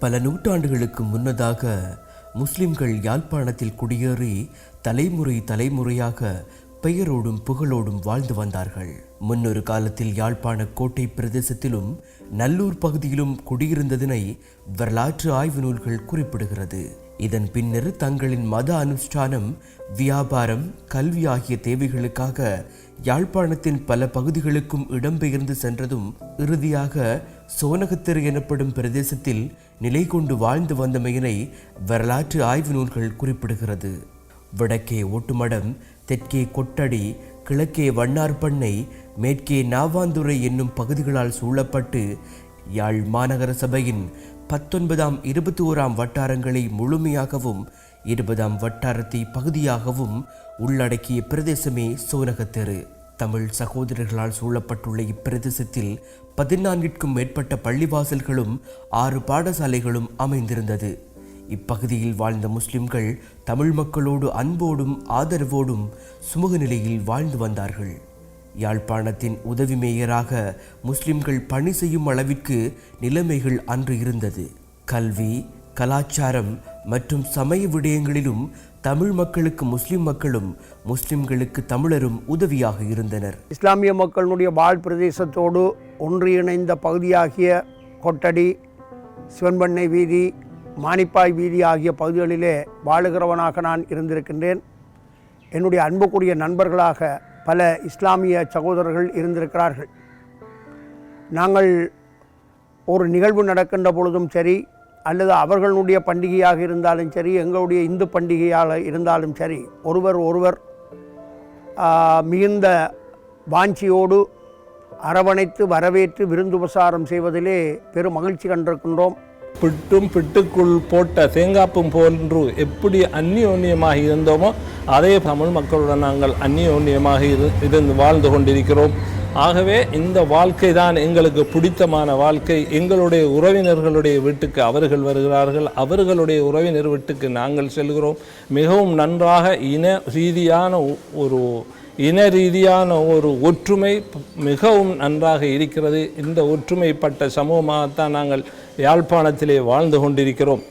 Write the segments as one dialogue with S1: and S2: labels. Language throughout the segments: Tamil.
S1: பல நூற்றாண்டுகளுக்கு முன்னதாக முஸ்லிம்கள் யாழ்ப்பாணத்தில் குடியேறி தலைமுறை தலைமுறையாக பெயரோடும் புகழோடும் வாழ்ந்து வந்தார்கள். முன்னொரு காலத்தில் யாழ்ப்பாண கோட்டை பிரதேசத்திலும் நல்லூர் பகுதியிலும் குடியிருந்ததனை வரலாற்று ஆய்வு நூல்கள் குறிப்பிடுகிறது. இதன் பின்னர் தங்களின் மத அனுஷ்டானம் வியாபாரம் கல்வி ஆகிய தேவைகளுக்காக யாழ்ப்பாணத்தின் பல பகுதிகளுக்கும் இடம்பெயர்ந்து சென்றதும் இறுதியாக சோனகத்தெரு எனப்படும் பிரதேசத்தில் நிலை கொண்டு வாழ்ந்து வந்தமையினை வரலாற்று ஆய்வு நூல்கள் குறிப்பிடுகிறது. வடக்கே ஓட்டுமடம் தெற்கே கொட்டடி கிழக்கே வண்ணார்பண்ணை மேற்கே நாவாந்துறை என்னும் பகுதிகளால் சூழப்பட்டு யாழ் மாநகர சபையின் பத்தொன்பதாம் இருபத்தி ஓராம் வட்டாரங்களை முழுமையாகவும் இருபதாம் வட்டாரத்தை பகுதியாகவும் உள்ளடக்கிய பிரதேசமே சோனகத்தெரு. தமிழ் சகோதரர்களால் சூழப்பட்டுள்ள இப்பிரதேசத்தில் பதினான்கிற்கும் மேற்பட்ட பள்ளிவாசல்களும் ஆறு பாடசாலைகளும் அமைந்திருந்தது. இப்பகுதியில் வாழ்ந்த முஸ்லிம்கள் தமிழ் மக்களோடு அன்போடும் ஆதரவோடும் சுமூக நிலையில் வாழ்ந்து வந்தார்கள். யாழ்ப்பாணத்தின் உதவி மேயராக முஸ்லிம்கள் பணி செய்யும் அளவிற்கு நிலைமைகள் அன்று இருந்தது. கல்வி கலாச்சாரம் மற்றும் சமய விடயங்களிலும் தமிழ் மக்களுக்கு முஸ்லிம் மக்களும் முஸ்லிம்களுக்கு தமிழரும் உதவியாக இருந்தனர்.
S2: இஸ்லாமிய மக்களுடைய வாழ் பிரதேசத்தோடு ஒன்றிணைந்த பகுதியாகிய கொட்டடி சிவன்பண்ணை வீதி மானிப்பாய் வீதி ஆகிய பகுதிகளிலே வாழுகிறவனாக நான் இருந்திருக்கின்றேன். என்னுடைய அன்புக்குரிய நண்பர்களாக பல இஸ்லாமிய சகோதரர்கள் இருந்திருக்கிறார்கள். நாங்கள் ஒரு நிகழ்வு நடக்கின்ற பொழுதும் சரி அல்லது அவர்களுடைய பண்டிகையாக இருந்தாலும் சரி எங்களுடைய இந்து பண்டிகையாக இருந்தாலும் சரி ஒருவர் ஒருவர் மிகுந்த வாஞ்சியோடு அரவணைத்து வரவேற்று விருந்துபசாரம் செய்வதிலே பெரும் மகிழ்ச்சி கண்டிருக்கின்றோம்.
S3: பிட்டும் பிட்டுக்குள் போட்ட தேங்காப்பும் போன்று எப்படி அந்நியோன்யமாக இருந்தோமோ அதே தமிழ் மக்களுடன் நாங்கள் அந்நியோன்யமாக இரு இருந்து வாழ்ந்து கொண்டிருக்கிறோம். ஆகவே இந்த வாழ்க்கை தான் எங்களுக்கு பிடித்தமான வாழ்க்கை. எங்களுடைய உறவினர்களுடைய வீட்டுக்கு அவர்கள் வருகிறார்கள். அவர்களுடைய உறவினர் வீட்டுக்கு நாங்கள் செல்கிறோம். மிகவும் நன்றாக இன ரீதியான ஒரு இன ரீதியான ஒரு ஒற்றுமை மிகவும் நன்றாக இருக்கிறது. இந்த ஒற்றுமைப்பட்ட சமூகமாகத்தான் நாங்கள் யாழ்ப்பாணத்திலே வாழ்ந்து கொண்டிருக்கிறோம்.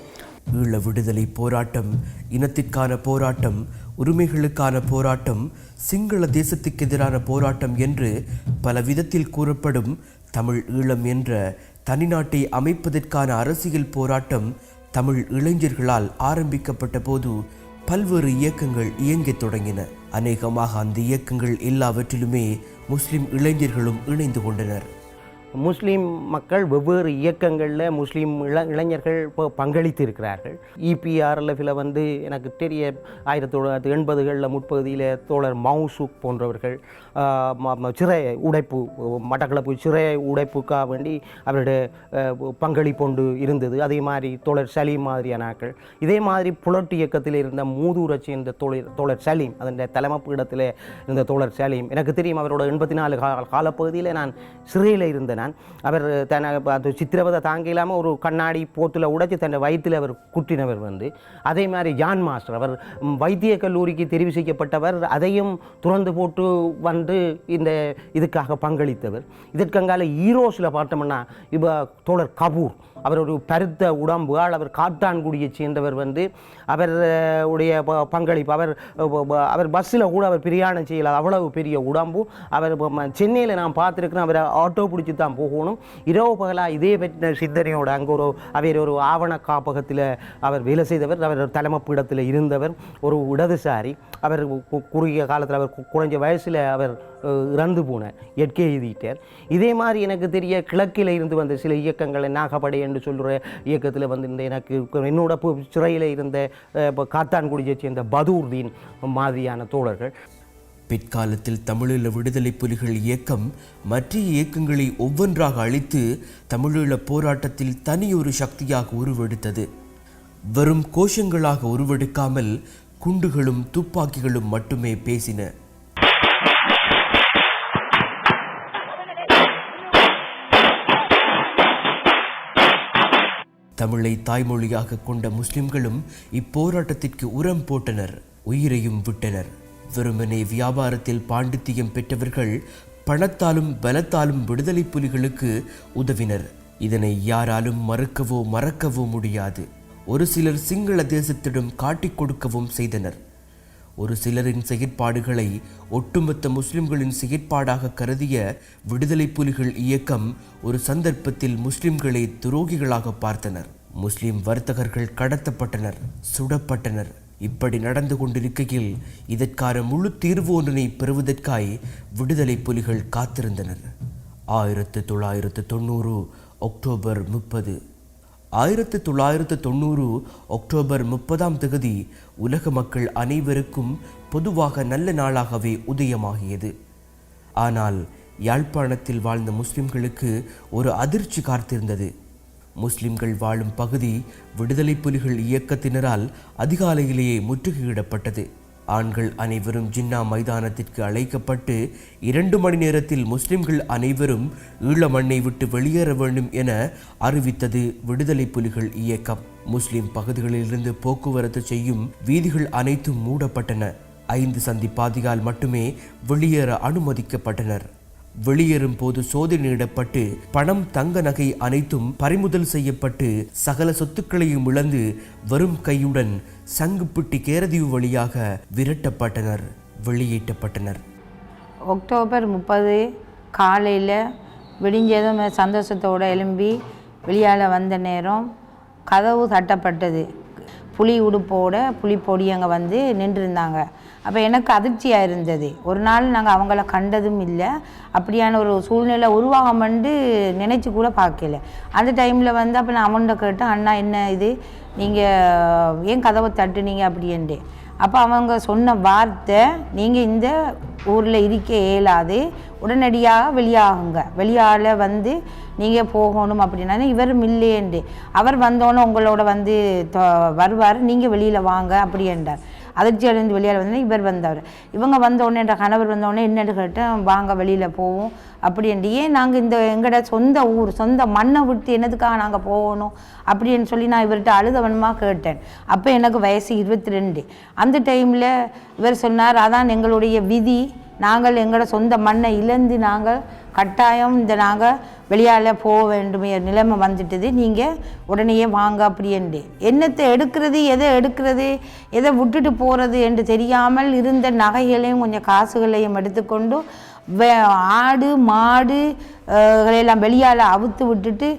S1: ஈழ விடுதலை போராட்டம் இனத்திற்கான போராட்டம் உரிமைகளுக்கான போராட்டம் சிங்கள தேசத்துக்கு எதிரான போராட்டம் என்று பல விதத்தில் கூறப்படும் தமிழ் ஈழம் என்ற தனிநாட்டை அமைப்பதற்கான அரசியல் போராட்டம் தமிழ் இளைஞர்களால் ஆரம்பிக்கப்பட்ட போது பல்வேறு இயக்கங்கள் இயங்கத் தொடங்கின. அநேகமாக அந்த இயக்கங்கள் எல்லாவற்றிலுமே முஸ்லிம் இளைஞர்களும் இணைந்து கொண்டனர்.
S4: முஸ்லீம் மக்கள் வெவ்வேறு இயக்கங்களில் முஸ்லீம் இள இளைஞர்கள் இப்போ பங்களித்து இருக்கிறார்கள் இபிஆர்எல்எஃபில் வந்து எனக்கு தெரிய ஆயிரத்தி தொள்ளாயிரத்தி எண்பதுகளில் முற்பகுதியில் தோழர் மவுசுக் போன்றவர்கள் சிறை உடைப்பு மட்டக்களப்பு சிறை உடைப்புக்காக வேண்டி அவருடைய பங்களிப்பொண்டு பங்களிப்பு கொண்டு இருந்தது. அதே மாதிரி தோழர் சலீம் மாதிரியான ஆட்கள். இதே மாதிரி புலட்டு இயக்கத்தில் இருந்த மூதூரை சேர்ந்த தோழர் தோழர் சலீம் அதன் தலைமை இடத்தில் இருந்த தோழர் சலீம் எனக்கு தெரியும் அவரோட எண்பத்தி நாலு கால காலப்பகுதியில் நான் சிறையில் இருந்த நான் அவர் தன அது சித்திரவதை தாங்க இல்லாமல் ஒரு கண்ணாடி போத்தில் உடைச்சி தன்னை வயிற்றில் அவர் குட்டினவர் வந்து. அதே மாதிரி ஜான் மாஸ்டர் அவர் வைத்திய கல்லூரிக்கு தெரிவு செய்யப்பட்டவர் அதையும் துறந்து போட்டு வந்து இந்த இதுக்காக பங்களித்தவர். இதற்கங்கால ஈரோஸில் பார்த்தோம்னா இப்போ தோழர் கபூர். அவர் ஒரு பருத்த உடம்புகள் அவர் காட்டான்குடியைச் சேர்ந்தவர் வந்து அவர் உடைய ப- பங்களிப்பு அவர் அவர் பஸ்ஸில் கூட அவர் பிரயாணம் செய்யல அவ்வளவு பெரிய உடம்பு. அவர் சென்னையில் நான் பார்த்துருக்கிறேன் அவரை ஆட்டோ பிடிச்சி தான் போகணும். இரவு பகலாக இதே பற்றின சித்தனையோட அங்கே ஒரு அவர் ஒரு ஆவண காப்பகத்தில் அவர் வேலை செய்தவர். அவர் ஒரு தலைமை பீடத்தில் இருந்தவர். ஒரு இடதுசாரி. அவர் கு- குறுகிய காலத்தில் அவர் குறைஞ்ச வயசில் அவர் இறந்து போன எட்கே எழுதிட்டார் இதே மாதிரி எனக்கு தெரிய கிழக்கில் இருந்து வந்த சில இயக்கங்களை நாகப்படை என்று சொல்கிற இயக்கத்தில் வந்து இந்த எனக்கு என்னோட சிறையில் இருந்த இப்போ காத்தான்குடியை சேர்ந்த பதூர்தீன் மாதிரியான தோழர்கள்.
S1: பிற்காலத்தில் தமிழீழ விடுதலை புலிகள் இயக்கம் மற்ற இயக்கங்களை ஒவ்வொன்றாக அழித்து தமிழீழ போராட்டத்தில் தனியொரு சக்தியாக உருவெடுத்தது. வெறும் கோஷங்களாக உருவெடுக்காமல் குண்டுகளும் துப்பாக்கிகளும் மட்டுமே பேசின தமிழை தாய்மொழியாக கொண்ட முஸ்லிம்களும் இப்போராட்டத்திற்கு உரம் போட்டனர் உயிரையும் விட்டனர். வெறுமனே வியாபாரத்தில் பாண்டித்தியம் பெற்றவர்கள் பணத்தாலும் பலத்தாலும் விடுதலை புலிகளுக்கு உதவினர். இதனை யாராலும் மறுக்கவோ மறக்கவோ முடியாது. ஒரு சிலர் சிங்கள தேசத்திடம் காட்டிக் கொடுக்கவும் செய்தனர். ஒரு சிலரின் செயற்பாடுகளை ஒட்டுமொத்த முஸ்லிம்களின் செயற்பாடாக கருதிய விடுதலை புலிகள் இயக்கம் ஒரு சந்தர்ப்பத்தில் முஸ்லிம்களை துரோகிகளாக பார்த்தனர். முஸ்லிம் வர்த்தகர்கள் கடத்தப்பட்டனர் சுடப்பட்டனர். இப்படி நடந்து கொண்டிருக்கையில் இதற்கான முழு தீர்வு ஒன்றினை பெறுவதற்காய் விடுதலை புலிகள் காத்திருந்தனர். ஆயிரத்து தொள்ளாயிரத்து தொண்ணூறு அக்டோபர் முப்பது ஆயிரத்து தொள்ளாயிரத்து தொண்ணூறு அக்டோபர் முப்பதாம் தேதி உலக மக்கள் அனைவருக்கும் பொதுவாக நல்ல நாளாகவே உதயமாகியது. ஆனால் யாழ்ப்பாணத்தில் வாழ்ந்த முஸ்லிம்களுக்கு ஒரு அதிர்ச்சி காத்திருந்தது. முஸ்லிம்கள் வாழும் பகுதி விடுதலை புலிகள் இயக்கத்தினரால் அதிகாலையிலேயே முற்றுகையிடப்பட்டது. ஆண்கள் அனைவரும் ஜின்னா மைதானத்திற்கு அழைக்கப்பட்டு இரண்டு மணி நேரத்தில் முஸ்லிம்கள் அனைவரும் ஈழ மண்ணை விட்டு வெளியேற வேண்டும் என அறிவித்தது விடுதலை புலிகள் இயக்கம். முஸ்லிம் பகுதிகளிலிருந்து போக்குவரத்து செய்யும் வீதிகள் அனைத்தும் மூடப்பட்டன. ஐந்து சந்தி பாதிகால் மட்டுமே வெளியேற அனுமதிக்கப்பட்டனர். வெளியேறும் போது சோதனையிடப்பட்டு பணம் தங்க நகை அனைத்தும் பறிமுதல் செய்யப்பட்டு சகல சொத்துக்களையும் இழந்து வரும் கையுடன் சங்குப்பிட்டி கேரதீவு வழியாக விரட்டப்பட்டனர் வெளியேற்றப்பட்டனர்.
S5: அக்டோபர் முப்பது காலையில் விடிஞ்சதும் சந்தோஷத்தோடு எழும்பி வெளியால் வந்த நேரம் கதவு தட்டப்பட்டது. புலி உடுப்போட புலி பொடி அங்கே வந்து நின்றுருந்தாங்க. அப்போ எனக்கு அதிர்ச்சியாக இருந்தது. ஒரு நாள் நாங்கள் அவங்கள கண்டதும் இல்லை. அப்படியான ஒரு சூழ்நிலை உருவாகமண்டு நினச்சி கூட பார்க்கல. அந்த டைமில் வந்து அப்போ நான் அவன்கிட்ட கேட்டேன் அண்ணா என்ன இது? நீங்கள் ஏன் கதவை தட்டுனீங்க? அப்படின்ட்டு. அப்போ அவங்க சொன்ன வார்த்தை நீங்கள் இந்த ஊரில் இருக்க இயலாது. உடனடியாக வெளியாகுங்க. வெளியால் வந்து நீங்கள் போகணும் அப்படின்னா இவரும் இல்லையேண்டு அவர் வந்தோன்னே உங்களோட வந்து வருவார். நீங்கள் வெளியில் வாங்க அப்படின்றார் அதிர்ச்சி அடைந்து வெளியால் வந்து இவர் வந்தவர் இவங்க வந்தோடனே என்ற கணவர் வந்தோடனே என்னென்னு கேட்டேன் வாங்க வெளியில் போவோம் அப்படின்ட்டு ஏன் நாங்கள் இந்த எங்களோட சொந்த ஊர் சொந்த மண்ணை விட்டு என்னதுக்காக நாங்கள் போகணும் அப்படின்னு சொல்லி நான் இவர்கிட்ட அழுதவனமாக கேட்டேன். அப்போ எனக்கு வயசு இருபத்தி ரெண்டு அந்த டைமில் இவர் சொன்னார் அதான் எங்களுடைய விதி. நாங்கள் எங்களோட சொந்த மண்ணை இழந்து நாங்கள் கட்டாயம் இந்த நாங்கள் வெளியால் போக வேண்டுமே நிலைமை வந்துட்டுது. நீங்கள் உடனேயே வாங்க அப்படின்ட்டு என்னத்தை எடுக்கிறது எதை எடுக்கிறது எதை விட்டுட்டு போகிறது என்று தெரியாமல் இருந்த நகைகளையும் கொஞ்சம் காசுகளையும் எடுத்துக்கொண்டு வே ஆடு மாடு எல்லாம் வெளியால் அவுத்து விட்டுட்டு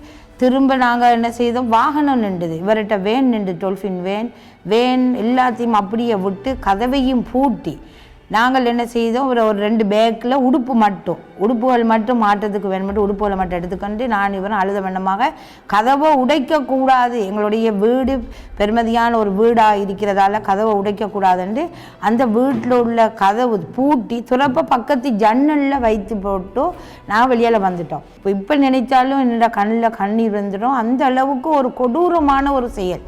S5: திரும்ப நாங்கள் என்ன செய்தோம்? வாகனம் நின்றுது. இவர்கிட்ட வேன் நின்று டொல்ஃபின் வேன். வேன் எல்லாத்தையும் அப்படியே விட்டு கதவையும் பூட்டி நாங்கள் என்ன செய்தோம் ஒரு ஒரு ரெண்டு பேக்கில் உடுப்பு மட்டும் உடுப்புகள் மட்டும் மாற்றத்துக்கு வேணுமெட்டு உடுப்புகளை மட்டும் எடுத்துக்கொண்டு நான் இவரும் அழுத வண்ணமாக கதவை உடைக்கக்கூடாது. எங்களுடைய வீடு பெருமதியான ஒரு வீடாக இருக்கிறதால கதவை உடைக்கக்கூடாதுன்ட்டு அந்த வீட்டில் உள்ள கதவு பூட்டி துறப்ப பக்கத்து ஜன்னலில் வைத்து போட்டு நான் வெளியில் வந்துட்டோம். இப்போ இப்போ நினைச்சாலும் என்னோட கண்ணில் கண்ணீர் வந்துடும் அந்த அளவுக்கு ஒரு கொடூரமான ஒரு செயல்.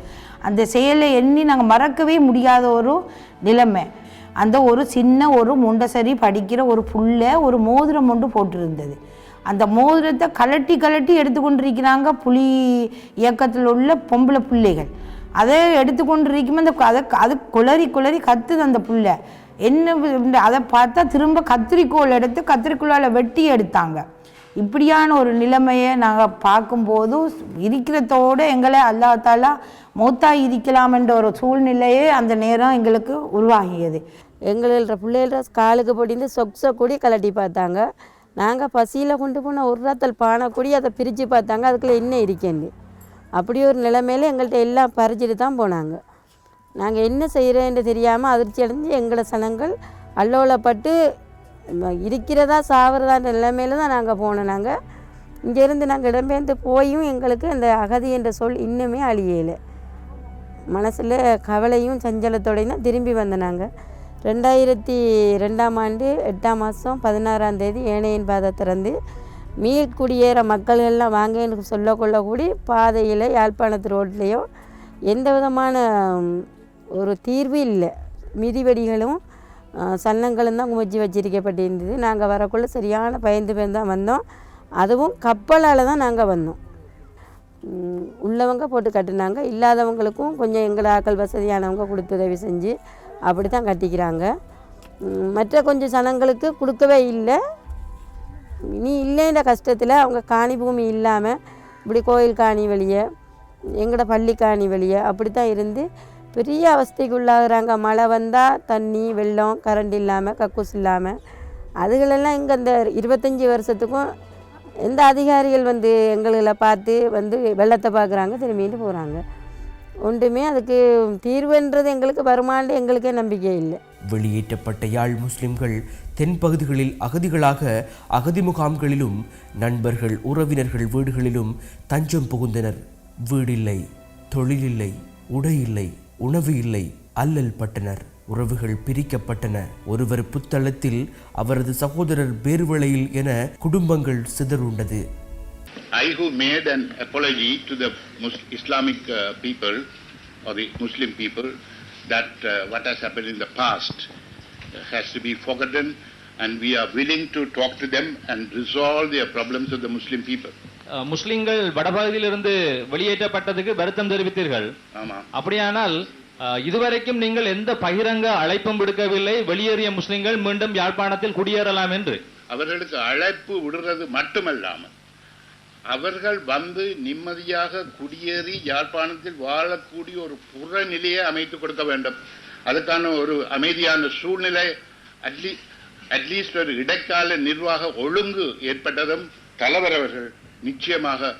S5: அந்த செயலை எண்ணி நாங்கள் மறக்கவே முடியாத ஒரு நிலைமை. அந்த ஒரு சின்ன ஒரு முண்டசரி படிக்கிற ஒரு புல்ல ஒரு மோதிரம் ஒன்று போட்டிருந்தது. அந்த மோதிரத்தை கலட்டி கலட்டி எடுத்துக்கொண்டிருக்கிறாங்க புலி இயக்கத்தில் உள்ள பொம்பளை பிள்ளைகள். அதை எடுத்துக்கொண்டிருக்கும் அந்த அதை அது குளறி குளறி கத்துது அந்த புள்ள என்ன அதை பார்த்தா திரும்ப கத்திரிக்கோல் எடுத்து கத்திரிக்கோளால் வெட்டி எடுத்தாங்க. இப்படியான ஒரு நிலைமையை நாங்கள் பார்க்கும்போது இருக்கிறதோடு எங்களை அல்லாத்தாலா மூத்தா இருக்கலாம் என்ற ஒரு சூழ்நிலையே அந்த நேரம் எங்களுக்கு உருவாகியது.
S6: எங்களோட பிள்ளைகள காலுக்கு படிந்து சொக்ஸை கூடி கலட்டி பார்த்தாங்க. நாங்கள் பசியில் கொண்டு போன ஒரு ரத்தல் பானை கூடி அதை பிரித்து பார்த்தாங்க. அதுக்குள்ளே என்ன இருக்கேன்னு அப்படி ஒரு நிலைமையில எங்கள்கிட்ட எல்லாம் பறிச்சிட்டு தான் போனாங்க. நாங்கள் என்ன செய்கிறேன்னு தெரியாமல் அதிர்ச்சி அடைஞ்சு எங்களை சனங்கள் அல்லோலப்பட்டு இருக்கிறதா சாவறதான்ற நிலைமையில தான் நாங்கள் போனோம் நாங்கள் இங்கேருந்து நாங்கள் இடம்பெயர்ந்து போயும் எங்களுக்கு அந்த அகதி என்ற சொல் இன்னுமே அழியலை. மனசில் கவலையும் சஞ்சலத்தோடையும் தான் திரும்பி வந்தோம் நாங்கள் ரெண்டாயிரத்தி ரெண்டாம் ஆண்டு எட்டாம் மாதம் பதினாறாம் தேதி ஏனையின் பாதை திறந்து மீள்குடியேற மக்கள்கள்லாம் மக்கள் எல்லாம் வாங்கன்னு சொல்ல கொள்ள கூடி பாதையில் யாழ்ப்பாணத்து ரோட்லேயோ எந்த விதமான ஒரு தீர்வு இல்லை. மிதிவெடிகளும் சன்னங்களும் தான் குமிச்சு வச்சிருக்கப்பட்டிருந்தது. நாங்கள் வரக்குள்ளே சரியான பயந்து பயந்து தான் வந்தோம். அதுவும் கப்பலால் தான் நாங்கள் வந்தோம். உள்ளவங்க போட்டு கட்டினாங்க. இல்லாதவங்களுக்கும் கொஞ்சம் எங்களை ஆக்கள் வசதியானவங்க கொடுத்து உதவி செஞ்சு அப்படி தான் கட்டிக்கிறாங்க மற்ற கொஞ்சம் சனங்களுக்கு கொடுக்கவே இல்லை. நீ இல்லைன்ற கஷ்டத்தில் அவங்க காணி பூமி இல்லாமல் இப்படி கோயில் காணி வழியை எங்களோட பள்ளி காணி வழியை அப்படி தான் இருந்து பெரிய அவஸ்தைக்கு உள்ளாகிறாங்க மழை வந்தால் தண்ணி வெள்ளம் கரண்ட் இல்லாமல் கக்கூஸ் இல்லாமல் அதுகளெல்லாம் இங்கே இந்த இருபத்தஞ்சி வருஷத்துக்கும் எந்த அதிகாரிகள் வந்து எங்களை பார்த்து வந்து வெள்ளத்தை பார்க்குறாங்க திரும்பிட்டு போகிறாங்க ஒன்றுமே அதுக்கு தீர்வுன்றது எங்களுக்கு வருமானு எங்களுக்கே நம்பிக்கை இல்லை.
S1: வெளியேற்றப்பட்ட யாழ் முஸ்லிம்கள் தென்பகுதிகளில் அகதிகளாக அகதி முகாம்களிலும் நண்பர்கள் உறவினர்கள் வீடுகளிலும் தஞ்சம் புகுந்தனர். வீடில்லை தொழிலில்லை உடை இல்லை உணவு இல்லை அல்லல் பட்டனர் உறவுகள் பிரிக்கப்பட்டன ஒருவர் புத்தளத்தில் அவரது சகோதரர் பேர்வளையில் என குடும்பங்கள் சிதறுண்டது
S7: I who made an apology to the Mus- Islamic uh, people or the Muslim people that uh, what has happened in the past uh, has to be forgotten and we are willing to talk to them and resolve their problems of the Muslim people.
S8: முஸ்லிம்கள் வடபகுதியிலிருந்து வெளியேற்றப்பட்டதுக்கு வருத்தம் தெரிவித்தீர்கள். அப்படியானால் இதுவரைக்கும் நீங்கள் எந்த பகிரங்க அழைப்பும் விடுக்கவில்லை. வெளியேறிய முஸ்லிம்கள் மீண்டும் யாழ்ப்பாணத்தில் குடியேறலாம் என்று.
S7: அவர்களுக்கு அழைப்பு விடுறது மட்டுமல்லாமல் அவர்கள் வந்து நிம்மதியாக குடியேறி யாழ்ப்பாணத்தில் வாழக்கூடிய ஒரு புறநிலையை அமைத்து கொடுக்க வேண்டும். அதுக்கான ஒரு அமைதியான சூழ்நிலை அட்லீ அட்லீஸ்ட் ஒரு இடைக்கால நிர்வாக ஒழுங்கு ஏற்பட்டதும் தலைவர் அவர்கள் நிச்சயமாக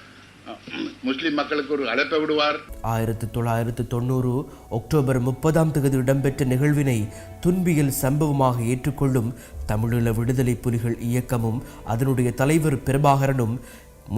S7: முஸ்லிம் மக்களுக்கு ஒரு அழைப்பை விடுவார்.
S1: ஆயிரத்தி தொள்ளாயிரத்து தொண்ணூறு அக்டோபர் முப்பதாம் தேதி இடம்பெற்ற நிகழ்வினை துன்பியல் சம்பவமாக ஏற்றுக்கொள்ளும் தமிழீழ விடுதலை புலிகள் இயக்கமும் அதனுடைய தலைவர் பிரபாகரனும்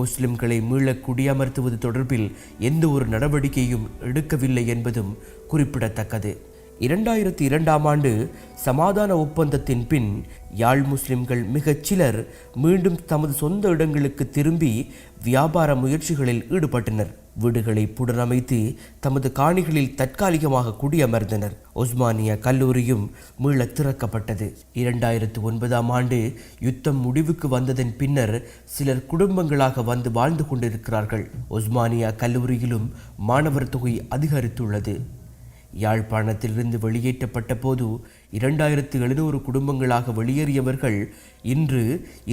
S1: முஸ்லிம்களை மீள குடியமர்த்துவது தொடர்பில் எந்த ஒரு நடவடிக்கையும் எடுக்கவில்லை என்பதும் குறிப்பிடத்தக்கது. இரண்டாயிரத்தி இரண்டாம் ஆண்டு சமாதான ஒப்பந்தத்தின் பின் யாழ் முஸ்லிம்கள் மிகச் சிலர் மீண்டும் தமது சொந்த இடங்களுக்கு திரும்பி வியாபார முயற்சிகளில் ஈடுபட்டனர். வீடுகளை புனரமைத்து தமது காணிகளில் தற்காலிகமாக குடியமர்ந்தனர். ஒஸ்மானியா கல்லூரியும் மீள திறக்கப்பட்டது. இரண்டாயிரத்து ஒன்பதாம் ஆண்டு யுத்தம் முடிவுக்கு வந்ததன் பின்னர் சிலர் குடும்பங்களாக வந்து வாழ்ந்து கொண்டிருக்கிறார்கள். ஒஸ்மானியா கல்லூரியிலும் மாணவர் தொகை அதிகரித்துள்ளது. யாழ்ப்பாணத்திலிருந்து வெளியேற்றப்பட்ட போது இரண்டாயிரத்து எழுநூறு குடும்பங்களாக வெளியேறியவர்கள் இன்று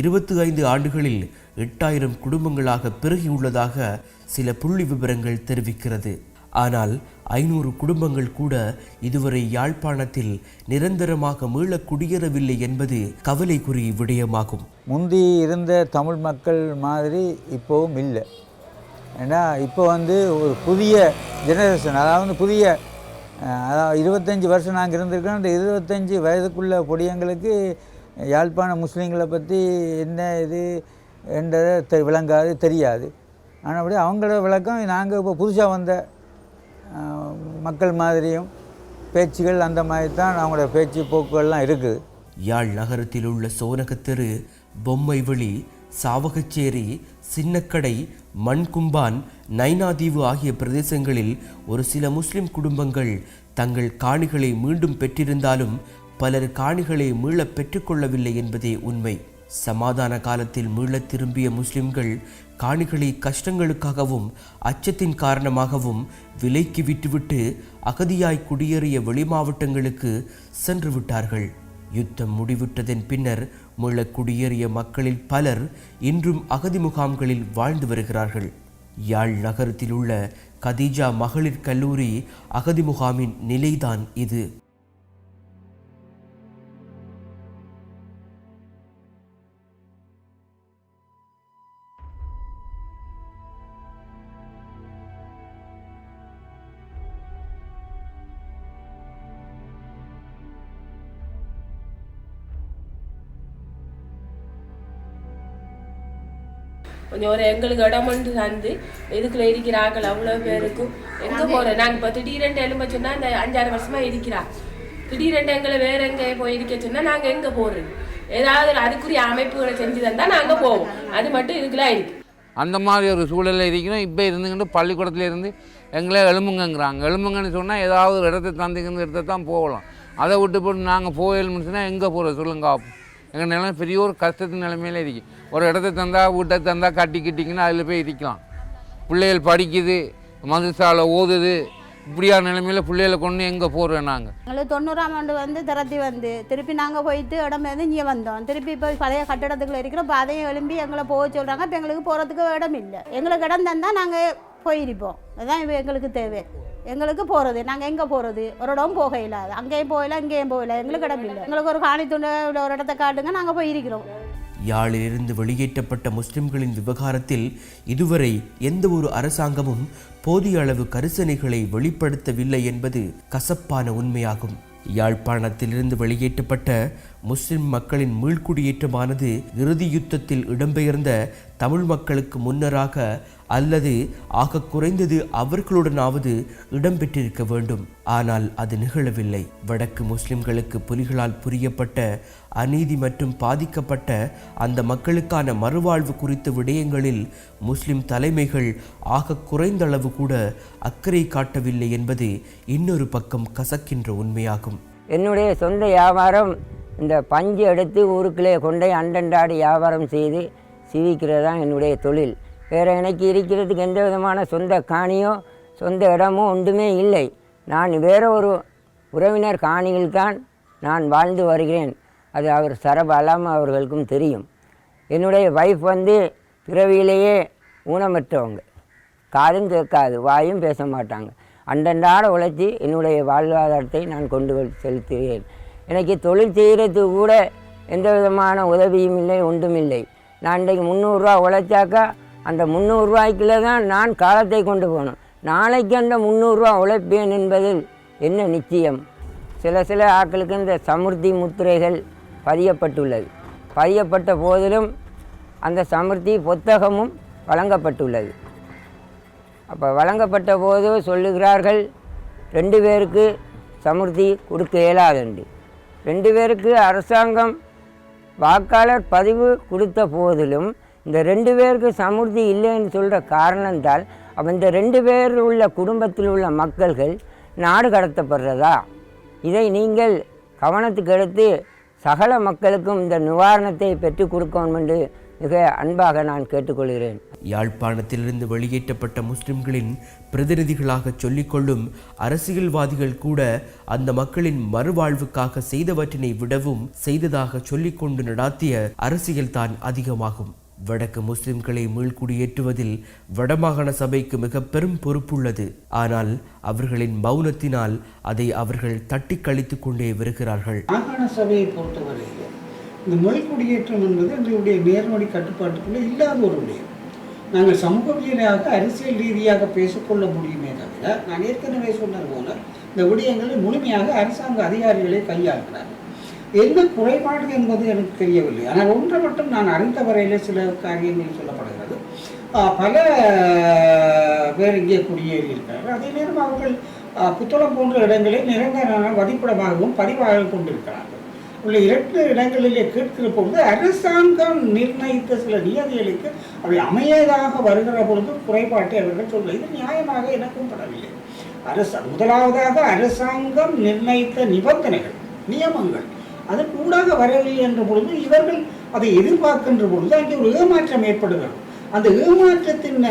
S1: இருபத்தி ஐந்து ஆண்டுகளில் எட்டாயிரம் குடும்பங்களாக பெருகியுள்ளதாக சில புள்ளி விவரங்கள் தெரிவிக்கிறது. ஆனால் ஐநூறு குடும்பங்கள் கூட இதுவரை யாழ்ப்பாணத்தில் நிரந்தரமாக மீள குடியேறவில்லை என்பது கவலைக்குரிய விடயமாகும்.
S9: முந்தி இருந்த தமிழ் மக்கள் மாதிரி இப்போவும் இல்லை. ஏன்னா இப்போ வந்து ஒரு புதிய ஜெனரேஷன் அதாவது புதிய அதான் அதாவது இருபத்தஞ்சி வருஷம் நாங்கள் இருந்திருக்கோம். அந்த இருபத்தஞ்சி வயதுக்குள்ள பொடியங்களுக்கு யாழ்ப்பாண முஸ்லீம்களை பற்றி என்ன இது என்றதை தெ விளங்காது தெரியாது. ஆனால் அப்படி அவங்களோட விளக்கம் நாங்கள் இப்போ புதுசாக வந்த மக்கள் மாதிரியும் பேச்சுகள் அந்த மாதிரி தான் அவங்களோட பேச்சு போக்குகள்லாம் இருக்குது.
S1: யாழ் நகரத்தில் உள்ள சோனகத்தெரு பொம்மைவெளி சாவகச்சேரி சின்னக்கடை மண்கும்பான் நைனாதீவு ஆகிய பிரதேசங்களில் ஒரு சில முஸ்லிம் குடும்பங்கள் தங்கள் காணிகளை மீண்டும் பெற்றிருந்தாலும் பலர் காணிகளை மீளப் பெற்றுக்கொள்ளவில்லை என்பதே உண்மை. சமாதான காலத்தில் மீளத் திரும்பிய முஸ்லிம்கள் காணிகளை கஷ்டங்களுக்காகவும் அச்சத்தின் காரணமாகவும் விலைக்கு விட்டுவிட்டு அகதியாய் குடியேறிய வெளிமாவட்டங்களுக்கு சென்று விட்டார்கள். யுத்தம் முடிவுற்றதன் பின்னர் மீள குடியேறிய மக்களில் பலர் இன்றும் அகதி முகாம்களில் வாழ்ந்து வருகிறார்கள். யாழ் நகரத்தில் உள்ள கதீஜா மகளிர் கல்லூரி அகதி முகாமின் நிலைதான் இது.
S10: கொஞ்சம் ஒரு எங்களுக்கு இடம் தந்து இதுக்குள்ள இருக்கிறார்கள்? அவ்வளோ பேருக்கும். எங்கே போகிறோம் நாங்கள் இப்போ திடீரென்று எலும்ப சொன்னால் இந்த அஞ்சாறு வருஷமா இருக்கிறா. திடீரென்று எங்களை வேற எங்கே போய் இருக்க சொன்னால் நாங்கள் எங்கே போகிறது ஏதாவது அதுக்குரிய அமைப்புகளை செஞ்சு தந்தால் நாங்கள் போவோம். அது மட்டும் இதுக்குலாம் இருக்கு.
S11: அந்த மாதிரி ஒரு சூழலில் இருக்கணும் இப்போ இருந்துக்கிட்டு பள்ளிக்கூடத்துல இருந்து எங்களே எலும்புங்கங்கிறாங்க எலும்புங்கன்னு சொன்னால் ஏதாவது ஒரு இடத்த தந்திங்கன்னு இடத்த தான் போகலாம். அதை விட்டு போட்டு நாங்கள் போயலும்னு சொன்னால் எங்கே போகிறோம் சொல்லுங்க எங்கள் நிலைமை பெரிய ஒரு கஷ்டத்து நிலைமையில இருக்குது ஒரு இடத்த தந்தா வீட்டை தந்தால் கட்டி கிட்டிங்கன்னா அதில் போய் இருக்கலாம். பிள்ளைகள் படிக்குது மதுசாலை ஓதுது இப்படியான நிலைமையில் பிள்ளைகளை கொண்டு எங்கே போகிறோம் நாங்கள்
S12: எங்களுக்கு தொண்ணூறாம் ஆண்டு வந்து திரட்டி வந்து திருப்பி நாங்கள் போயிட்டு இடம் வந்து இங்கே வந்தோம். திருப்பி இப்போ பழைய கட்டடத்துக்குள்ளே இருக்கிறோம் இப்போ அதையும் எழும்பி எங்களை போக சொல்கிறாங்க இப்போ எங்களுக்கு போகிறதுக்கு இடம் இல்லை. எங்களுக்கு இடம் தந்தால் நாங்கள் போயிருப்போம். அதுதான் இப்போ எங்களுக்கு தேவை. எங்களுக்கு போகிறது நாங்கள் எங்கே போகிறது ஒரு இடம் போக இல்லாது அங்கேயும் போகல இங்கேயும் போகல. எங்களுக்கு இடம் இல்லை. எங்களுக்கு ஒரு காணி துண்டு ஒரு இடத்த காட்டுங்க நாங்கள் போயிருக்கிறோம்.
S1: யாழிலிருந்து வெளியேற்றப்பட்ட முஸ்லிம்களின் விவகாரத்தில் இதுவரை எந்த ஒரு அரசாங்கமும் போதிய அளவு கரிசனைகளை வெளிப்படுத்தவில்லை என்பது கசப்பான உண்மையாகும். யாழ்ப்பாணத்திலிருந்து வெளியேற்றப்பட்ட முஸ்லிம் மக்களின் மீள்குடியேற்றமானது இறுதி யுத்தத்தில் இடம்பெயர்ந்த தமிழ் மக்களுக்கு முன்னராக அல்லது ஆக குறைந்தது அவர்களுடனாவது இடம்பெற்றிருக்க வேண்டும். ஆனால் அது நிகழவில்லை. வடக்கு முஸ்லிம்களுக்கு புலிகளால் புரியப்பட்ட அநீதி மற்றும் பாதிக்கப்பட்ட அந்த மக்களுக்கான மறுவாழ்வு குறித்த விடயங்களில் முஸ்லிம் தலைமைகள் ஆக குறைந்த அளவு கூட அக்கறை காட்டவில்லை என்பது இன்னொரு பக்கம் கசக்கின்ற உண்மையாகும்.
S13: என்னுடைய சொந்த வியாபாரம் இந்த பஞ்சு எடுத்து ஊருக்குள்ளே கொண்டே அண்டண்டாடி வியாபாரம் செய்து சிவிக்கிறது தான் என்னுடைய தொழில். வேறு எனக்கு இருக்கிறதுக்கு எந்த விதமான சொந்த காணியோ சொந்த இடமோ ஒன்றுமே இல்லை. நான் வேற ஒரு உறவினர் காணியில்தான் நான் வாழ்ந்து வருகிறேன். அது அவர் சரபாலாம அவர்களுக்கும் தெரியும். என்னுடைய வைஃப் வந்து பிறவியிலேயே ஊனமற்றவங்க. காதும் கேட்காது வாயும் பேச மாட்டாங்க. அண்டண்டாட உழைச்சி என்னுடைய வாழ்வாதாரத்தை நான் கொண்டு செலுத்துகிறேன். எனக்கு தொழில் செய்கிறதுக்கு கூட எந்த விதமான உதவியும் இல்லை ஒன்றும் இல்லை. நான் இன்றைக்கு முந்நூறுரூவா உழைச்சாக்கா அந்த முந்நூறுரூவாய்க்குள்ளே தான் நான் காலத்தை கொண்டு போகணும். நாளைக்கு அந்த முந்நூறுரூவா உழைப்பேன் என்பதில் என்ன நிச்சயம்? சில சில ஆட்களுக்கு இந்த சமுர்த்தி முத்திரைகள் பதியப்பட்டுள்ளது. பதியப்பட்ட போதிலும் அந்த சமுர்த்தி புத்தகமும் வழங்கப்பட்டுள்ளது. அப்போ வழங்கப்பட்ட போது சொல்லுகிறார்கள் ரெண்டு பேருக்கு சமுர்த்தி கொடுக்க இயலாதுண்டு ரெண்டு பேருக்கு அரசாங்கம் வாக்காளர் பதிவு கொடுத்த போதிலும் இந்த ரெண்டு பேருக்கு சமுர்த்தி இல்லைன்னு சொல்கிற காரணத்தால் அப்போ இந்த ரெண்டு பேர் உள்ள குடும்பத்தில் உள்ள மக்கள்கள் நாடு கடத்தப்படுறதா? இதை நீங்கள் கவனத்துக்கு எடுத்து சகல மக்களுக்கும் இந்த நிவாரணத்தை பெற்றுக் கொடுக்கணும் என்று மிக அன்பாக நான் கேட்டுக்கொள்கிறேன்.
S1: யாழ்ப்பாணத்திலிருந்து வெளியேற்றப்பட்ட முஸ்லிம்களின் பிரதிநிதிகளாக சொல்லிக்கொள்ளும் அரசியல்வாதிகள் கூட அந்த மக்களின் மறுவாழ்வுக்காக செய்தவற்றினை விடவும் செய்ததாக சொல்லிக்கொண்டு நடாத்திய அரசியல்தான் அதிகமாகும். வடக்கு முஸ்லிம்களை மீள்குடியேற்றுவதில் வடமாகாண சபைக்கு மிக பெரும் பொறுப்புள்ளது. ஆனால் அவர்களின் மௌனத்தினால் அதை அவர்கள் தட்டி கழித்துக் கொண்டே வருகிறார்கள்.
S2: மாகாண சபையை பொறுத்தவரையில் இந்த மொழிக்குடியேற்றம் என்பது எங்களுடைய நேர்மொழி கட்டுப்பாட்டுக்குள்ளே இல்லாத ஒரு விடயம் நாங்கள் சமூக ரீதியாக அரசியல் ரீதியாக பேசிக்கொள்ள முடியுமே தவிர நான் ஏற்கனவே சொன்னது போல இந்த விடயங்களை முழுமையாக அரசாங்க அதிகாரிகளை கையாளுகிறார்கள். என்ன குறைபாடு என்பது எனக்கு தெரியவில்லை. ஆனால் ஒன்று மட்டும் நான் அறிந்த வரையில் சில காரியங்கள் சொல்லப்படுகிறது. பல பேர் இங்கே குடியேறி இருக்கிறார்கள் அதே நேரம் அவர்கள் புத்தளம் போன்ற இடங்களை நிரந்தர வதிப்பிடமாகவும் பதிவாக கொண்டிருக்கிறார்கள். உள்ள இரண்டு இடங்களிலே கேட்கிற பொழுது அரசாங்கம் நிர்ணயித்த சில நியதிகளுக்கு அவை அமையதாக வருகிற பொழுது குறைபாட்டை அவர்கள் சொல்ல இது நியாயமாக எனக்கும் படவில்லை அரச முதலாவதாக அரசாங்கம் நிர்ணயித்த நிபந்தனைகள் நியமங்கள் அது கூடாக வரவில்லை என்ற பொழுது இவர்கள் அதை எதிர்பார்க்கின்ற பொழுது அங்கே ஒரு ஏமாற்றம் ஏற்படுகிறது. அந்த ஏமாற்றத்தின்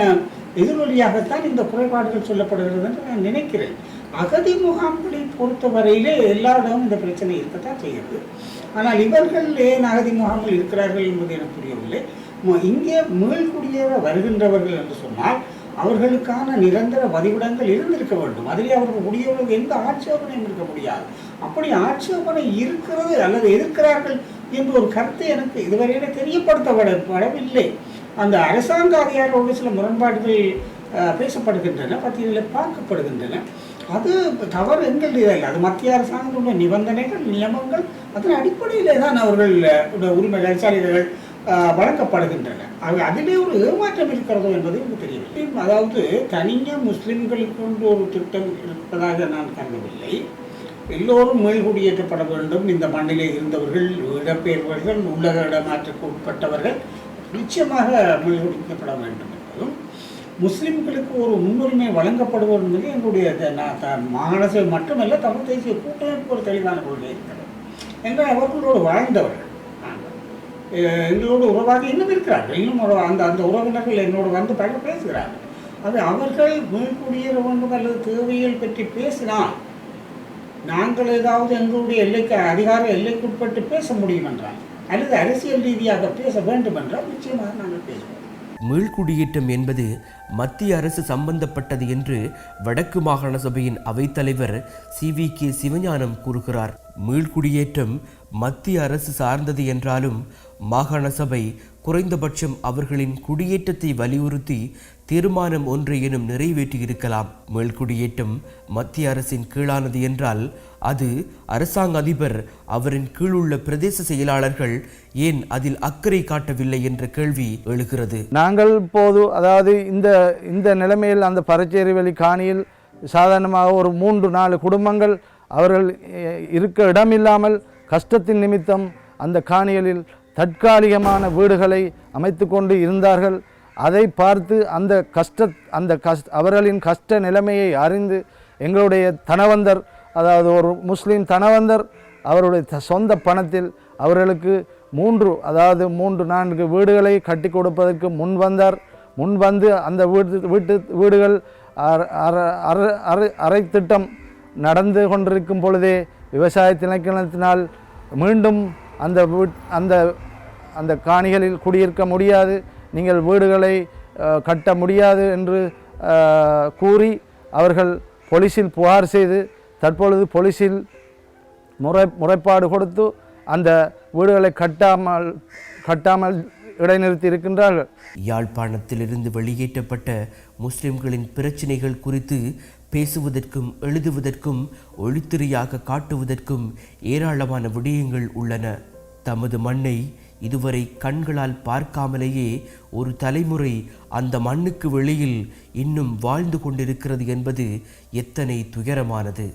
S2: எதிரொலியாகத்தான் இந்த குறைபாடுகள் சொல்லப்படுகிறது என்று நான் நினைக்கிறேன். அகதி முகாம்களை பொறுத்தவரையிலே எல்லா இடமும் இந்த பிரச்சனை இருக்கத்தான் செய்கிறது. ஆனால் இவர்கள் ஏன் அகதி முகாமில் இருக்கிறார்கள் என்பது எனக்கு புரியவில்லை. இங்கே மீள்குடியாக வருகின்றவர்கள் என்று சொன்னால் அவர்களுக்கான நிரந்தர வதிவிடங்கள் இருந்திருக்க வேண்டும். அதிலே அவர்கள் குடியேறுவது எந்த ஆட்சேபனையும் இருக்க முடியாது. அப்படி ஆட்சேபனை இருக்கிறது அல்லது எதிர்க்கிறார்கள் என்ற ஒரு கருத்து எனக்கு இதுவரையில தெரியப்படுத்தப்படவில்லை அந்த அரசாங்க அதிகாரிகளோடு சில முரண்பாடுகள் பேசப்படுகின்றன பத்திரிகைகளை பார்க்கப்படுகின்றன. அது தவறு எங்களுடைய இல்லை அது மத்திய அரசாங்கத்துடைய நிபந்தனைகள் நியமங்கள் அதன் அடிப்படையிலே தான் அவர்கள் உரிமை உடைய உரிமைகள் வழங்கப்படுகின்றன. அவை அதிலே ஒரு ஏமாற்றம் இருக்கிறதோ என்பது எனக்கு தெரியவில்லை. அதாவது தனிய முஸ்லிம்களுக்கு ஒரு திட்டம் இருப்பதாக நான் கருதவில்லை. எல்லோரும் மேல்குடியேற்றப்பட வேண்டும். இந்த மண்ணிலே இருந்தவர்கள் இடம்பெயர்வர்கள் உள்ளக இடமாற்றுக்கு உட்பட்டவர்கள் நிச்சயமாக மேல்குடிக்கப்பட வேண்டும் என்பதும் முஸ்லிம்களுக்கு ஒரு முன்னுரிமை வழங்கப்படுவது என்பது எங்களுடைய நான் த- மாகாண சபை மட்டுமல்ல தமிழ் தேசிய கூட்டமைப்பு ஒரு தெளிவான கொள்கை இருக்கிறது. என்றால் அவர்களோடு வாழ்ந்தவர்கள். எங்களோடு உறவாக இன்னும் இருக்கிறார்கள். இன்னும் அந்த அந்த உறவினர்கள் என்னோடு வந்து பல பேசுகிறார்கள். அது அவர்கள் மீள்குடியேற வேண்டும் அல்லது தேவைகள் பற்றி பேசினால் நாங்கள் ஏதாவது எங்களுடைய எல்லைக்கு அதிகார எல்லைக்குட்பட்டு பேச முடியும் என்றால் அல்லது அரசியல் ரீதியாக பேச வேண்டும் என்றால் நிச்சயமாக நாங்கள் பேசுவோம்.
S1: மீள்குடியேற்றம் என்பது மத்திய அரசு சம்பந்தப்பட்டது என்று வடக்கு மாகாண சபையின் அவைத்தலைவர் சி வி கே சிவஞானம் கூறுகிறார். மீள்குடியேற்றம் மத்திய அரசு சார்ந்தது என்றாலும் மாகாண சபை குறைந்தபட்சம் அவர்களின் குடியேற்றத்தை வலியுறுத்தி தீர்மானம் ஒன்றையினும் நிறைவேற்றியிருக்கலாம். மேல்குடியேற்றம் மத்திய அரசின் கீழானது என்றால் அது அரசாங்க அதிபர் அவரின் கீழுள்ள பிரதேச செயலாளர்கள் ஏன் அதில் அக்கறை காட்டவில்லை என்ற கேள்வி எழுகிறது.
S14: நாங்கள் இப்போது அதாவது இந்த இந்த நிலைமையில் அந்த பரச்சேரி வழி காணியில் சாதாரணமாக ஒரு மூன்று நாலு குடும்பங்கள் அவர்கள் இருக்க இடமில்லாமல் கஷ்டத்தின் நிமித்தம் அந்த காணிகளில் தற்காலிகமான வீடுகளை அமைத்து கொண்டு இருந்தார்கள். அதை பார்த்து அந்த கஷ்ட அந்த கஷ்ட அவர்களின் கஷ்ட நிலைமையை அறிந்து எங்களுடைய தனவந்தர் அதாவது ஒரு முஸ்லீம் தனவந்தர் அவருடைய சொந்த பணத்தில் அவர்களுக்கு மூன்று அதாவது மூன்று நான்கு வீடுகளை கட்டி கொடுப்பதற்கு முன் வந்தார். முன் வந்து அந்த வீட்டு வீட்டு வீடுகள் அரை- அரை திட்டம் நடந்து கொண்டிருக்கும் பொழுதே விவசாய திணைக்களத்தினால் மீண்டும் அந்த வீட் அந்த அந்த காணிகளில் குடியிருக்க முடியாது. நீங்கள் வீடுகளை கட்ட முடியாது என்று கூறி அவர்கள் போலீஸில் புகார் செய்து தற்பொழுது போலீஸில் முறை முறைப்பாடு கொடுத்து அந்த வீடுகளை கட்டாமல் கட்டாமல் இடைநிறுத்தி இருக்கின்றார்கள்.
S1: யாழ்ப்பாணத்திலிருந்து வெளியேற்றப்பட்ட முஸ்லிம்களின் பிரச்சினைகள் குறித்து பேசுவதற்கும் எழுதுவதற்கும் ஒளித்திரையாக காட்டுவதற்கும் ஏராளமான விடயங்கள் உள்ளன. தமது மண்ணை இதுவரை கண்களால் பார்க்காமலேயே ஒரு தலைமுறை அந்த மண்ணுக்கு வெளியில் இன்னும் வாழ்ந்து கொண்டிருக்கிறது என்பது எத்தனை துயரமானது.